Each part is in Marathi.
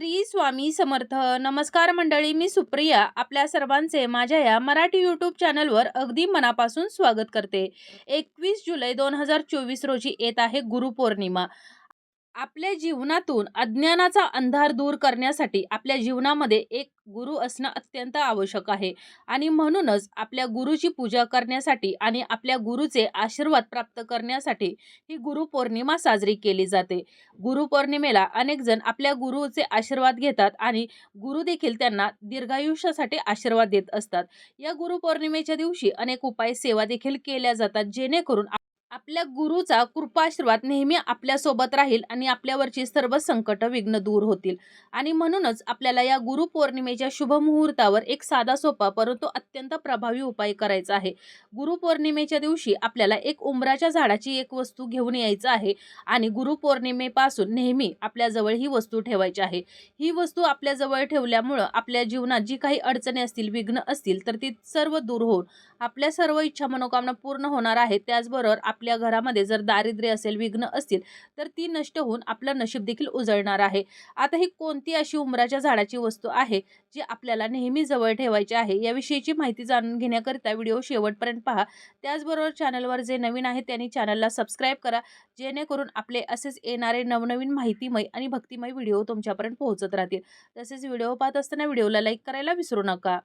श्री स्वामी समर्थ. नमस्कार मंडळी मी सुप्रिया. आपल्या सर्वांचे माझ्या या मराठी यूट्यूब चॅनलवर अगदी मनापासून स्वागत करते. एकवीस जुलै दोन हजार चोवीस रोजी येत आहे गुरुपौर्णिमा. आपल्या जीवनातून अज्ञानाचा अंधार दूर करण्यासाठी आपल्या जीवनामध्ये एक गुरु असणं अत्यंत आवश्यक आहे. आणि म्हणूनच आपल्या गुरुची पूजा करण्यासाठी आणि आपल्या गुरुचे आशीर्वाद प्राप्त करण्यासाठी ही गुरुपौर्णिमा साजरी केली जाते. गुरुपौर्णिमेला अनेक जण आपल्या गुरुचे आशीर्वाद घेतात आणि गुरु देखील त्यांना दीर्घायुष्यासाठी आशीर्वाद देत असतात. या गुरुपौर्णिमेच्या दिवशी अनेक उपाय सेवा देखील केल्या जातात जेणेकरून आपल्या गुरुचा कृपाशीर्वाद नेहमी आपल्यासोबत राहील आणि आपल्यावरची सर्व संकट विघ्न दूर होतील. आणि म्हणूनच आपल्याला या गुरुपौर्णिमेच्या शुभ मुहूर्तावर एक साधा सोपा परंतु अत्यंत प्रभावी उपाय करायचा आहे. गुरुपौर्णिमेच्या दिवशी आपल्याला एक उंबराच्या झाडाची एक वस्तू घेऊन यायचं आहे आणि गुरुपौर्णिमेपासून नेहमी आपल्याजवळ ही वस्तू ठेवायची आहे. ही वस्तू आपल्याजवळ ठेवल्यामुळं आपल्या जीवनात जी काही अडचणी असतील विघ्न असतील तर ती सर्व दूर होऊन आपल्या सर्व इच्छा मनोकामना पूर्ण होणार आहेत त्याचबरोबर आपल्या घरामध्ये जर दारिद्र्य असेल विघ्न असतील तर ती नष्ट होऊन आपलं नशीब देखील उजळणार आहे. आता ही कोणती अशी उमराच्या झाडाची वस्तू आहे जी आपल्याला नेहमी जवळ ठेवायची आहे? याविषयीची माहिती जाणून घेण्याकरिता व्हिडिओ शेवटपर्यंत पहा. त्याचबरोबर चॅनलवर जे नवीन आहे त्यांनी चॅनलला सबस्क्राईब करा जेणेकरून आपले असेच येणारे नवनवीन माहितीमय आणि भक्तिमय व्हिडिओ तुमच्यापर्यंत पोहोचत राहतील. तसेच व्हिडिओ पाहत असताना व्हिडिओला लाईक करायला विसरू नका.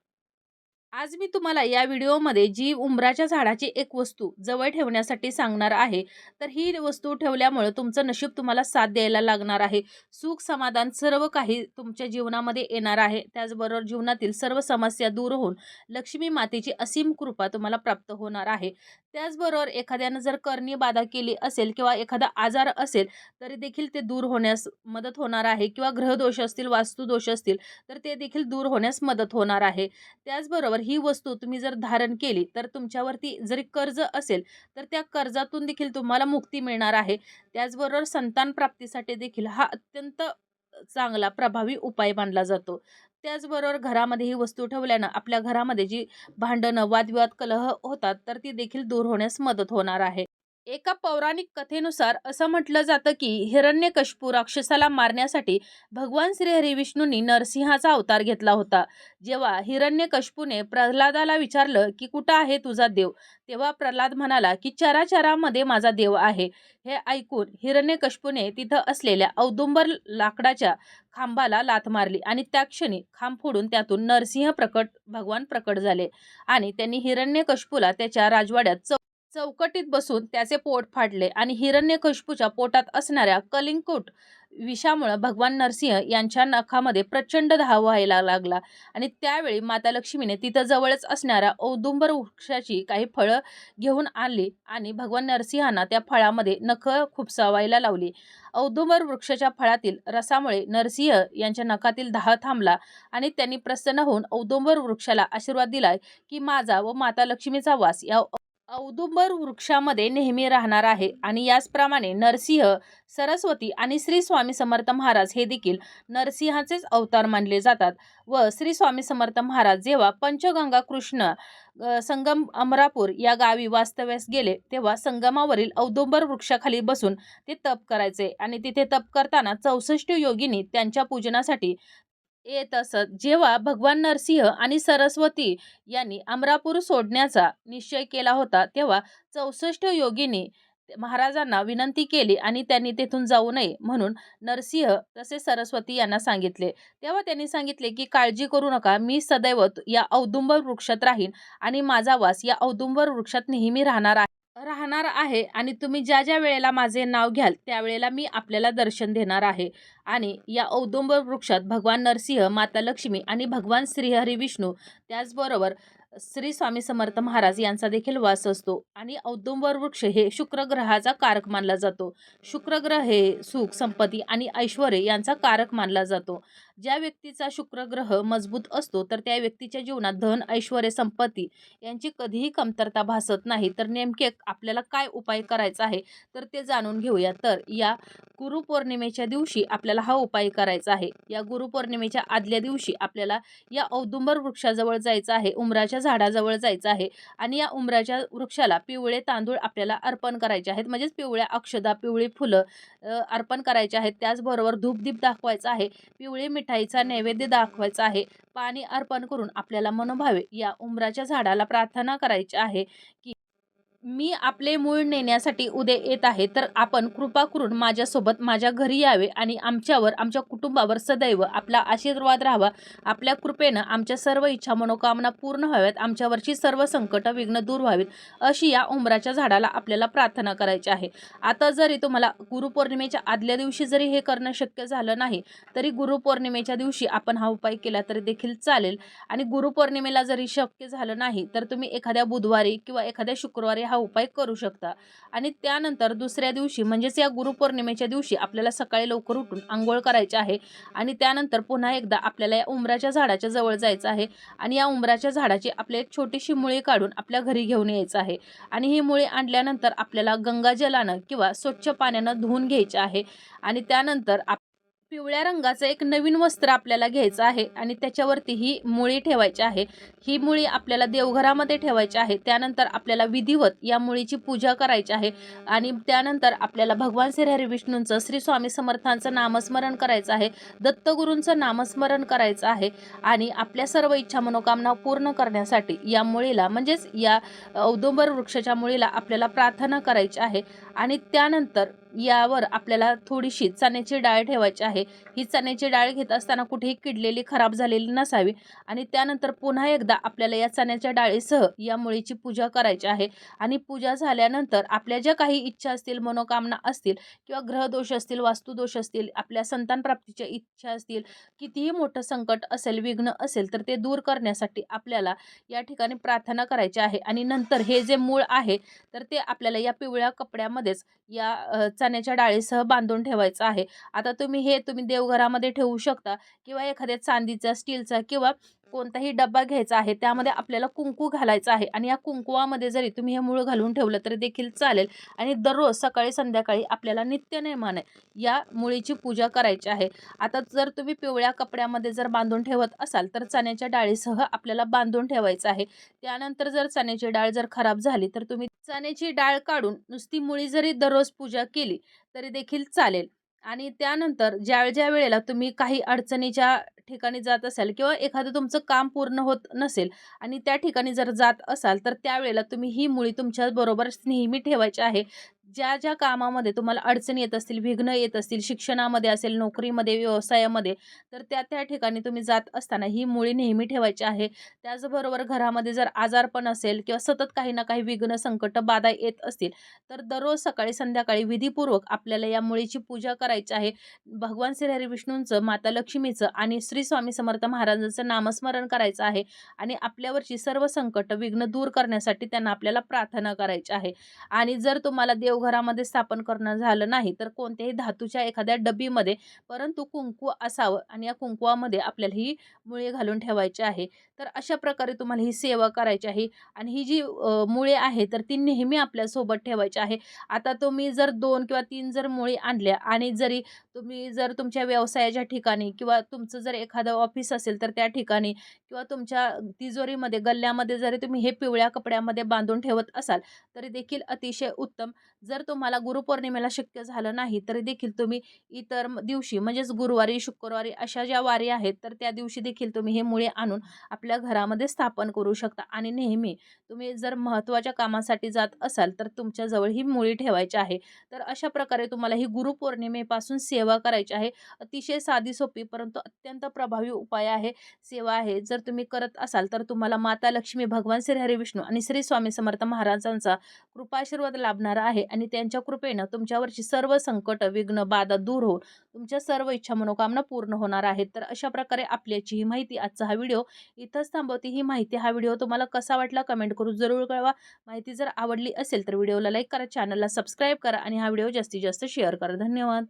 आज मी तुम्हाला या व्हिडिओमध्ये जी उंबराच्या झाडाची एक वस्तू जवळ ठेवण्यासाठी सांगणार आहे. तर ही वस्तू ठेवल्यामुळे तुमचं नशीब तुम्हाला साथ द्यायला लागणार आहे. सुख समाधान सर्व काही तुमच्या जीवनामध्ये येणार आहे. त्याचबरोबर जीवनातील सर्व समस्या दूर होऊन लक्ष्मी मातेची असीम कृपा तुम्हाला प्राप्त होणार आहे. त्याचबरोबर एखाद्यानं जर करणी बाधा केली असेल किंवा एखादा आजार असेल तरी देखील ते दूर होण्यास मदत होणार आहे. किंवा ग्रहदोष असतील वास्तुदोष असतील तर ते देखील दूर होण्यास मदत होणार आहे. त्याचबरोबर ही वस्तू तुम्ही जर धारण केली तर तुमच्यावरती जरी कर्ज असेल तर त्या कर्जातून देखील तुम्हाला मुक्ती मिळणार आहे. त्याचबरोबर संतान प्राप्तीसाठी देखील हा अत्यंत चांगला प्रभावी उपाय मानला जातो. त्याचबरोबर घरामध्ये ही वस्तू ठेवल्यानं आपल्या घरामध्ये जी भांडणं वादविवाद कलह होतात तर ती देखील दूर होण्यास मदत होणार आहे. एका पौराणिक कथेनुसार असं म्हटलं जातं की हिरण्यकश्यपू राक्षसाला मारण्यासाठी भगवान श्री विष्णूंनी नरसिंहाचा अवतार घेतला होता. जेव्हा हिरण्यकश्यपूने प्रल्हादाला विचारलं की कुठं आहे तुझा देव? तेव्हा प्रल्हाद म्हणाला की चराचरामध्ये माझा देव आहे. हे ऐकून हिरण्यकश्यपूने तिथं असलेल्या औदुंबर लाकडाच्या खांबाला लाथ मारली आणि त्या क्षणी खांब फोडून त्यातून नरसिंह प्रकट भगवान प्रकट झाले आणि त्यांनी हिरण्यकश्यपूला त्याच्या राजवाड्यात चौ चौकटीत बसून त्याचे पोट फाडले आणि हिरण्यकशपूच्या पोटात असणाऱ्या कलिंकुट विषामुळं भगवान नरसिंह यांच्या नखामध्ये प्रचंड धाव व्हायला लागला. आणि त्यावेळी माता लक्ष्मीने तिथं जवळच असणाऱ्या औदुंबर वृक्षाची काही फळं घेऊन आणली आणि भगवान नरसिंहांना त्या फळामध्ये नख खुपसावायला लावली. औदुंबर वृक्षाच्या फळातील रसामुळे नरसिंह यांच्या नखातील दाह थांबला आणि त्यांनी प्रसन्न होऊन औदुंबर वृक्षाला आशीर्वाद दिलाय की माझा व माता लक्ष्मीचा वास या औदुंबर वृक्षामध्ये नेहमी राहणार आहे आणि याचप्रमाणे नरसिंह सरस्वती आणि श्री स्वामी समर्थ महाराज हे देखील नरसिंहाचेच अवतार मानले जातात व श्री स्वामी समर्थ महाराज जेव्हा पंचगंगा कृष्ण संगम अमरापूर या गावी वास्तव्यास गेले तेव्हा संगमावरील औदुंबर वृक्षाखाली बसून ते तप करायचे आणि तिथे तप करताना चौसष्ट योगिनी त्यांच्या पूजनासाठी येत असत. जेव्हा भगवान नरसिंह आणि सरस्वती यांनी अमरापूर सोडण्याचा निश्चय केला होता तेव्हा चौसष्ट योगिनी महाराजांना विनंती केली आणि त्यांनी तेथून जाऊ नये म्हणून नरसिंह तसे सरस्वती यांना सांगितले. तेव्हा त्यांनी सांगितले की काळजी करू नका. मी सदैव या औदुंबर वृक्षात राहीन आणि माझा वास या औदुंबर वृक्षात नेहमी राहणार आहे. जाणार आहे आणि तुम्ही ज्या ज्या वेळेला माझे नाव घ्याल त्यावेळेला मी आपल्याला दर्शन देणार आहे. आणि या औदुंबर वृक्षात भगवान नरसिंह माता लक्ष्मी आणि भगवान श्रीहरी विष्णू त्याचबरोबर श्री स्वामी समर्थ महाराज यांचा देखील वास असतो. आणि औदुंबर वृक्ष हे शुक्र ग्रहाचा कारक मानला जातो. शुक्र ग्रह हे सुख संपत्ती आणि ऐश्वर यांचा कारक मानला जातो. ज्या व्यक्तीचा शुक्र ग्रह मजबूत असतो तर त्या व्यक्तीच्या जीवनात धन ऐश्वर संपत्ती यांची कधीही कमतरता भासत नाही. तर नेमके आपल्याला काय उपाय करायचा आहे तर ते जाणून घेऊया. तर या गुरुपौर्णिमेच्या दिवशी आपल्याला हा उपाय करायचा आहे. या गुरुपौर्णिमेच्या आदल्या दिवशी आपल्याला या औदुंबर वृक्षाजवळ जायचं आहे. उमराच्या झाडाजवळ जायचं आहे आणि या उंबराच्या वृक्षाला पिवळे तांदूळ आपल्याला अर्पण करायचे आहेत. म्हणजेच पिवळ्या अक्षदा पिवळी फुलं अर्पण करायचे आहेत. त्याचबरोबर धूपदीप दाखवायचा आहे. पिवळी मिठाईचा नैवेद्य दाखवायचा आहे. पाणी अर्पण करून आपल्याला मनोभावे या उंबराच्या झाडाला प्रार्थना करायची आहे की मी आपले मूळ नेण्यासाठी उद्या येत आहे तर आपण कृपा करून माझ्यासोबत माझ्या घरी यावे आणि आमच्यावर आमच्या कुटुंबावर सदैव आपला आशीर्वाद राहावा. आपल्या कृपेनं आमच्या सर्व इच्छा मनोकामना पूर्ण व्हाव्यात. आमच्यावरची सर्व संकट विघ्न दूर व्हावीत अशी या उंबराच्या झाडाला आपल्याला प्रार्थना करायची आहे. आता जरी तुम्हाला गुरुपौर्णिमेच्या आदल्या दिवशी जरी हे करणं शक्य झालं नाही तरी गुरुपौर्णिमेच्या दिवशी आपण हा उपाय केला तरी देखील चालेल. आणि गुरुपौर्णिमेला जरी शक्य झालं नाही तर तुम्ही एखाद्या बुधवारी किंवा एखाद्या शुक्रवारी हा हा उपाय करू शकता. आणि त्यानंतर दुसऱ्या दिवशी म्हणजेच या गुरुपौर्णिमेच्या दिवशी आपल्याला सकाळी लवकर उठून आंघोळ करायची आहे. आणि त्यानंतर पुन्हा एकदा आपल्याला या उंबराच्या झाडाच्या जवळ जायचं आहे. आणि या उंबराच्या झाडाची आपल्या एक छोटीशी मुळी काढून आपल्या घरी घेऊन यायचं आहे. आणि ही मुळी आणल्यानंतर आपल्याला गंगाजलानं किंवा स्वच्छ पाण्यानं धुवून घ्यायचे आहे. आणि त्यानंतर आप पिवळ्या रंगाचं एक नवीन वस्त्र आपल्याला घ्यायचं आहे आणि त्याच्यावरती ही मुळी ठेवायची आहे. ही मुळी आपल्याला देवघरामध्ये ठेवायची आहे. त्यानंतर आपल्याला विधिवत या मुळीची पूजा करायची आहे आणि त्यानंतर आपल्याला भगवान श्रीहरी विष्णूंचं श्री स्वामी समर्थांचं नामस्मरण करायचं आहे. दत्तगुरूंचं नामस्मरण करायचं आहे आणि आपल्या सर्व इच्छा मनोकामना पूर्ण करण्यासाठी या मुळीला म्हणजेच या औदुंबर वृक्षाच्या मुळीला आपल्याला प्रार्थना करायची आहे. आणि त्यानंतर यावर आपल्याला थोडीशी चण्याची डाळ ठेवायची आहे. ही चण्याची डाळ घेत असताना कुठेही किडलेली खराब झालेली नसावी. आणि त्यानंतर पुन्हा एकदा आपल्याला या चण्याच्या डाळीसह या मुळीची पूजा करायची आहे. आणि पूजा झाल्यानंतर आपल्या ज्या काही इच्छा असतील मनोकामना असतील किंवा ग्रहदोष असतील वास्तुदोष असतील आपल्या संतान प्राप्तीच्या इच्छा असतील कितीही मोठं संकट असेल विघ्न असेल तर ते दूर करण्यासाठी आपल्याला या ठिकाणी प्रार्थना करायची आहे. आणि नंतर हे जे मूळ आहे तर ते आपल्याला या पिवळ्या कपड्यामध्येच या चण्याच्या डाळीसह बांधून ठेवायचं आहे. आता तुम्ही हे तुम्ही देवघरामध्ये ठेवू शकता किंवा एखाद्या चांदीचा स्टीलचा किंवा कोणताही डब्बा घ्यायचा आहे त्यामध्ये आपल्याला कुंकू घालायचं आहे आणि या कुंकुवामध्ये जरी तुम्ही हे मूळ घालून ठेवलं तरी देखील चालेल आणि दररोज सकाळी संध्याकाळी आपल्याला नित्यनेमाने या मुळीची पूजा करायची आहे. आता जर तुम्ही पिवळ्या कपड्यामध्ये जर बांधून ठेवत असाल तर चण्याच्या डाळीसह आपल्याला बांधून ठेवायचं आहे. त्यानंतर जर चण्याची डाळ जर खराब झाली तर तुम्ही चण्याची डाळ काढून नुसती मुळी जरी दररोज पूजा केली तरी देखील चालेल. आणि त्यानंतर ज्या ज्या वेळेला तुम्ही काही अडचणीच्या ठिकाणी जात असाल किंवा एखादं तुमचं काम पूर्ण होत नसेल आणि त्या ठिकाणी जर जात असाल तर त्यावेळेला तुम्ही ही मुळी तुमच्याबरोबर नेहमी ठेवायची आहे. ज्या ज्या कामामध्ये तुम्हाला अडचणी येत असतील विघ्न येत असतील शिक्षणामध्ये असेल नोकरीमध्ये व्यवसायामध्ये तर त्या त्या ठिकाणी तुम्ही जात असताना ही मुळी नेहमी ठेवायची आहे. त्याचबरोबर घरामध्ये जर आजारपण असेल किंवा सतत काही ना काही विघ्न संकट बाधा येत असतील तर दररोज सकाळी संध्याकाळी विधीपूर्वक आपल्याला या मुळीची पूजा करायची आहे. भगवान श्रीहरी विष्णूंचं माता लक्ष्मीचं आणि श्री स्वामी समर्थ महाराजांचं नामस्मरण करायचं आहे आणि आपल्यावरची सर्व संकट विघ्न दूर करण्यासाठी त्यांना आपल्याला प्रार्थना करायची आहे. आणि जर तुम्हाला देव देवघरामध्ये स्थापन करणं झालं नाही तर कोणत्याही धातूच्या एखाद्या डबीमध्ये परंतु कुंकू असावं आणि या कुंकुवामध्ये आपल्याला ही मुळे घालून ठेवायची आहे. तर अशा प्रकारे तुम्हाला ही सेवा करायची आहे आणि ही जी मुळे आहे तर ती नेहमी आपल्यासोबत ठेवायची आहे. आता तुम्ही जर दोन किंवा तीन जर मुळी आणल्या आणि जरी तुम्ही जर तुमच्या व्यवसायाच्या ठिकाणी किंवा तुमचं जर एखादं ऑफिस असेल तर त्या ठिकाणी किंवा तुमच्या तिजोरीमध्ये गल्ल्यामध्ये जरी तुम्ही हे पिवळ्या कपड्यामध्ये बांधून ठेवत असाल तरी देखील अतिशय उत्तम. जर तुम्हाला गुरुपौर्णिमेला शक्य झालं नाही तरी देखील तुम्ही इतर दिवशी म्हणजेच गुरुवारी शुक्रवारी अशा ज्या वारी आहेत तर त्या दिवशी देखील तुम्ही हे मुळे आणून आपल्या घरामध्ये स्थापन करू शकता. आणि नेहमी तुम्ही जर महत्त्वाच्या कामासाठी जात असाल तर तुमच्याजवळ ही मुळी ठेवायची आहे. तर अशा प्रकारे तुम्हाला ही गुरुपौर्णिमेपासून सेवा सेवा करायची आहे. अतिशय साधी सोपी परंतु अत्यंत प्रभावी उपाय आहे सेवा आहे. जर तुम्ही करत असाल तर तुम्हाला माता लक्ष्मी भगवान श्री हरी विष्णू आणि श्री स्वामी समर्थ महाराजांचा कृपाशीर्वाद लाभणार आहे आणि त्यांच्या कृपेनं तुमच्यावरची सर्व संकट विघ्न बाधा दूर होऊन तुमच्या सर्व इच्छा मनोकामना पूर्ण होणार आहेत. तर अशा प्रकारे आपल्याची ही माहिती आजचा हा व्हिडिओ इथंच थांबवते. ही माहिती हा व्हिडिओ तुम्हाला कसा वाटला कमेंट करून जरूर कळवा. माहिती जर आवडली असेल तर व्हिडिओला लाईक करा चॅनलला सबस्क्राईब करा आणि हा व्हिडिओ जास्तीत जास्त शेअर करा. धन्यवाद.